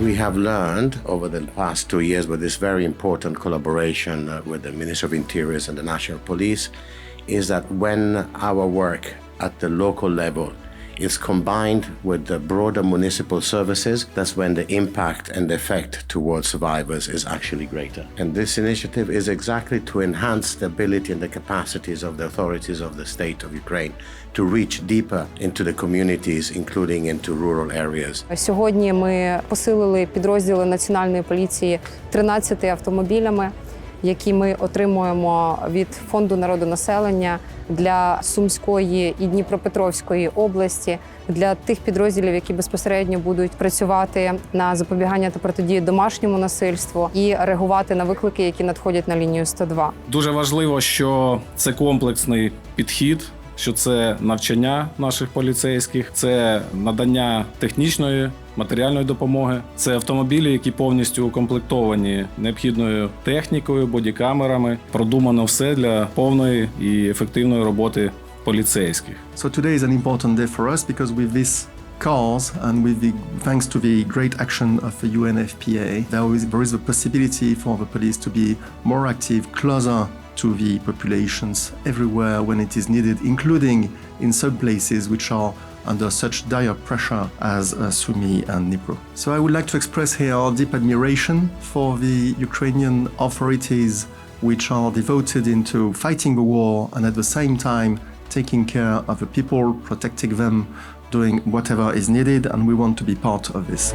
we have learned over the past two years with this very important collaboration uh, with the Ministry of Interiors and the National Police is that when our work at the local level is combined with the broader municipal services, that's when the impact and effect towards survivors is actually greater. And this initiative is exactly to enhance the ability and the capacities of the authorities of the state of Ukraine to reach deeper into the communities, including into rural areas. Сьогодні ми посилили підрозділи національної поліції 13 автомобілями, які ми отримуємо від фонду народонаселення для Сумської і Дніпропетровської області для тих підрозділів, які безпосередньо будуть працювати на запобігання та протидії домашньому насильству і реагувати на виклики, які надходять на лінію 102. Дуже важливо, що це комплексний підхід, що це навчання наших поліцейських, це надання технічної. Матеріальної допомоги це автомобілі, які повністю укомплектовані необхідною технікою, бодікамерами. Продумано все для повної і ефективної роботи поліцейських. So today is an important day for us because with these cars and with the thanks to the great action of the UNFPA, there is there is a possibility for the police to be more active, closer to the populations everywhere when it is needed, including in some places which are under such dire pressure as uh, Sumy and Dnipro. So I would like to express here our deep admiration for the Ukrainian authorities which are devoted into fighting the war and at the same time taking care of the people, protecting them, doing whatever is needed, and we want to be part of this.